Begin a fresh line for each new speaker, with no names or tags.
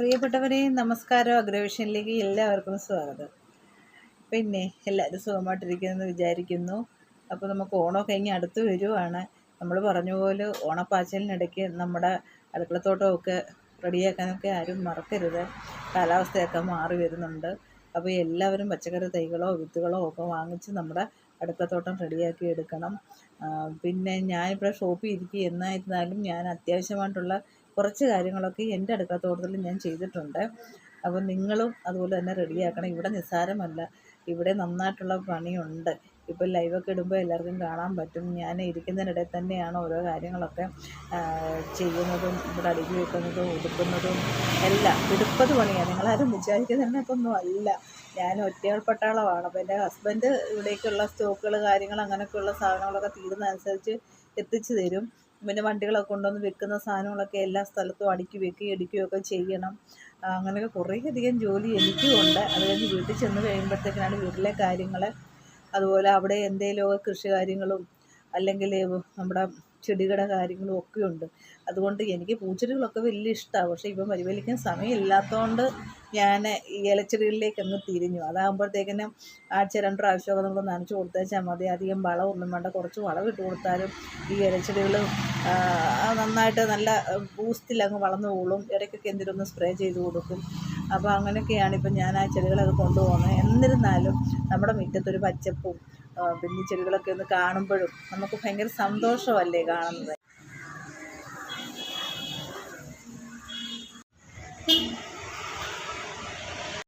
പ്രിയപ്പെട്ടവരെ നമസ്കാരം. അഗ്രവിഷനിലേക്ക് എല്ലാവർക്കും സ്വാഗതം. പിന്നെ എല്ലാവരും സുഖമായിട്ടിരിക്കുമെന്ന് വിചാരിക്കുന്നു. അപ്പോൾ നമുക്ക് ഓണമൊക്കെ കഴിഞ്ഞ് അടുത്ത് വരുവാണ്. നമ്മൾ പറഞ്ഞ പോലെ ഓണപ്പാച്ചലിനിടയ്ക്ക് നമ്മുടെ അടുക്കളത്തോട്ടമൊക്കെ റെഡിയാക്കാനൊക്കെ ആരും മറക്കരുത്. കാലാവസ്ഥയൊക്കെ മാറി വരുന്നുണ്ട്. അപ്പോൾ എല്ലാവരും പച്ചക്കറി തൈകളോ വിത്തുകളോ ഒക്കെ വാങ്ങിച്ച് നമ്മുടെ അടുക്കളത്തോട്ടം റെഡിയാക്കി എടുക്കണം. പിന്നെ ഞാനിപ്പോൾ ഷോപ്പിൽ ഇരിക്കുക എന്നായിരുന്നാലും ഞാൻ അത്യാവശ്യമായിട്ടുള്ള കുറച്ച് കാര്യങ്ങളൊക്കെ എന്റെ അടുക്കളത്തോട്ടത്തിൽ ഞാൻ ചെയ്തിട്ടുണ്ട്. അപ്പോൾ നിങ്ങളും അതുപോലെ തന്നെ റെഡിയാക്കണം. ഇവിടെ നിസ്സാരമല്ല. ഇവിടെ നന്നായിട്ടുള്ള പണിയുണ്ട്. ഇപ്പോൾ ലൈവൊക്കെ ഇടുമ്പോൾ എല്ലാവർക്കും കാണാൻ പറ്റും. ഞാൻ ഇരിക്കുന്നതിനിടയിൽ തന്നെയാണ് ഓരോ കാര്യങ്ങളൊക്കെ ചെയ്യുന്നതും ഇവിടെ അടുക്കി വെക്കുന്നതും ഉടുക്കുന്നതും എല്ലാം. ഇടുപ്പത് പണിയാണ് നിങ്ങളാരും വിചാരിക്കുന്നതിനൊന്നും അല്ല. ഞാൻ ഒറ്റയാൾ പട്ടാളമാണ് അപ്പോൾ എന്റെ ഹസ്ബൻഡ് ഇവിടേക്കുള്ള സ്റ്റോക്കുകൾ കാര്യങ്ങൾ അങ്ങനെയൊക്കെയുള്ള സാധനങ്ങളൊക്കെ തീരുന്നതനുസരിച്ച് എത്തിച്ചു തരും. പിന്നെ വണ്ടികളൊക്കെ കൊണ്ടുവന്ന് വെക്കുന്ന സാധനങ്ങളൊക്കെ എല്ലാ സ്ഥലത്തും അടുക്കി വെക്കുകയും എടുക്കുകയും ഒക്കെ ചെയ്യണം. അങ്ങനെയൊക്കെ കുറേയധികം ജോലി എനിക്കും ഉണ്ട് അത് കഴിഞ്ഞ് വീട്ടിൽ ചെന്ന് കഴിയുമ്പോഴത്തേക്കാണ് വീട്ടിലെ കാര്യങ്ങൾ അതുപോലെ അവിടെ എന്തെങ്കിലുമൊക്കെ കൃഷി കാര്യങ്ങളും അല്ലെങ്കിൽ നമ്മുടെ ചെടികളുടെ കാര്യങ്ങളും ഒക്കെ ഉണ്ട് അതുകൊണ്ട് എനിക്ക് പൂച്ചെടികളൊക്കെ വലിയ ഇഷ്ടമാണ് പക്ഷേ ഇപ്പം പരിപാലിക്കാൻ സമയമില്ലാത്തതുകൊണ്ട് ഞാൻ ഈ ഇലച്ചെടികളിലേക്ക് അങ്ങ് തിരിഞ്ഞു. അതാകുമ്പോഴത്തേക്കിനും ആഴ്ച രണ്ട് പ്രാവശ്യമൊക്കെ നമ്മൾ നനച്ച് കൊടുത്തേച്ചാൽ മതി. അധികം വളമൊന്നും വേണ്ട. കുറച്ച് വളം ഇട്ട് കൊടുത്താലും ഈ ഇലച്ചെടികൾ നന്നായിട്ട് നല്ല ബൂസ്റ്റിൽ അങ്ങ് വളർന്നു പോകും. ഇടയ്ക്കൊക്കെ എന്തെങ്കിലും സ്പ്രേ ചെയ്ത് കൊടുക്കും. അപ്പോൾ അങ്ങനെയൊക്കെയാണ് ഇപ്പം ഞാൻ ആ ചെടികളൊക്കെ കൊണ്ടുപോകുന്നത്. എന്നിരുന്നാലും നമ്മുടെ മുറ്റത്തൊരു പച്ചപ്പും പിന്നെ ചെടികളൊക്കെ ഒന്ന് കാണുമ്പോഴും നമുക്ക് ഭയങ്കര സന്തോഷമല്ലേ കാണുന്നത്?